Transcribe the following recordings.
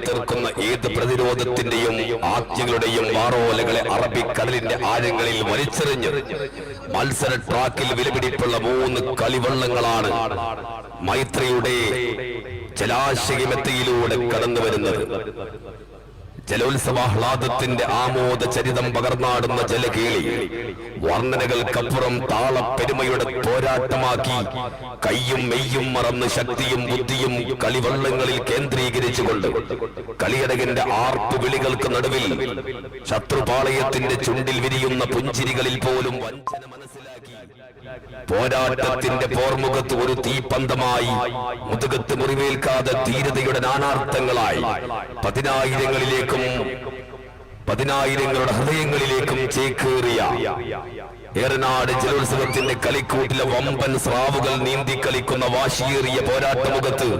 തീർക്കുന്ന ഏത് പ്രതിരോധത്തിന്റെയും ആജ്ഞകളുടെയും വാറോലകളെ അറബിക്കടലിന്റെ ആഴങ്ങളിൽ വലിച്ചെറിഞ്ഞ് മത്സര ട്രാക്കിൽ വിലപിടിപ്പുള്ള മൂന്ന് കളിവള്ളങ്ങളാണ് മൈത്രിയുടെ ജലാശയമെത്തിയിലൂടെ കടന്നു വരുന്നത് ജലോത്സവാഹ്ലാദത്തിന്റെ ആമോദ ചരിതം പകർന്നാടുന്ന ജലകേളി വർണനകൾക്കപ്പുറം താളപ്പെരുമയുടെ പോരാട്ടമാക്കി കയ്യും മെയ്യും മറന്ന് ശക്തിയും ബുദ്ധിയും കളിവള്ളങ്ങളിൽ കേന്ദ്രീകരിച്ചുകൊണ്ട് കളിയടകന്റെ ആർപ്പ് വിളികൾക്ക് നടുവിൽ ശത്രുപാളയത്തിന്റെ ചുണ്ടിൽ വിരിയുന്ന പുഞ്ചിരികളിൽ പോലും വഞ്ചന മനസ്സിലാക്കി പോരാട്ടത്തിന്റെ പോർമുഖത്ത് ഒരു തീപ്പന്തമായി മുതുകത്ത് മുറിവേൽക്കാതെ ധീരതയുടെ നാനാർത്ഥങ്ങളായി പതിനായിരങ്ങളിലേക്കും പതിനായിരങ്ങളുടെ ഹൃദയങ്ങളിലേക്കും ചേക്കേറിയ ഏറനാട് ജലോത്സവത്തിന്റെ കളിക്കൂട്ടിലെ വമ്പൻ സ്രാവുകൾ നീന്തി കളിക്കുന്ന വാശിയേറിയ പോരാട്ടമുഖത്ത്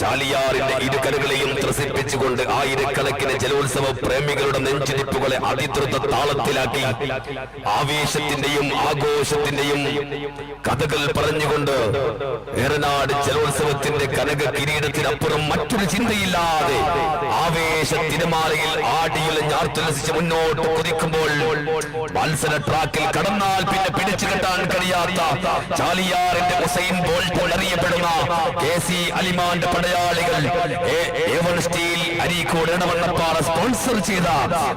ചാലിയാറിന്റെ ഇരുകരകളെയും ത്രസിപ്പിച്ചുകൊണ്ട് ആയിരക്കണക്കിന് ജലോത്സവ പ്രേമികളുടെ നെഞ്ചിരിപ്പുകളെ അതിദ്രുത താളത്തിലാക്കി. ആവേശത്തിന്റെയും ആഘോഷത്തിന്റെയും കഥകൾ പറഞ്ഞുകൊണ്ട് ഏറനാട് ജലോത്സവത്തിന്റെ കനക കിരീടത്തിനപ്പുറം മറ്റൊരു ചിന്തയില്ലാതെ ആവേശ തിരമാലയിൽ ആടിയിൽ ഞാർത്തുലസിച്ച് മുന്നോട്ട് കുതിക്കുമ്പോൾ മത്സര ട്രാക്കിൽ കടന്നാൽ പിന്നെ പിടിച്ചു കെട്ടാൻ കഴിയാത്ത ചാലിയാറിന്റെ ഹുസൈൻ ബോൾട്ട് അറിയപ്പെടുന്ന കെ സി അലിമാന്റെ പടയാളികൾ സ്റ്റീൽ അരീക്കോട് ഇടവണ്ണപ്പാറ സ്പോൺസർ ചെയ്ത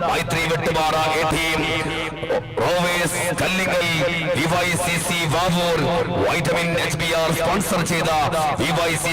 Maithri Vettupara A team Kallingal Vavoor vitamin H B R sponsor ചെയ്ത വൈ സി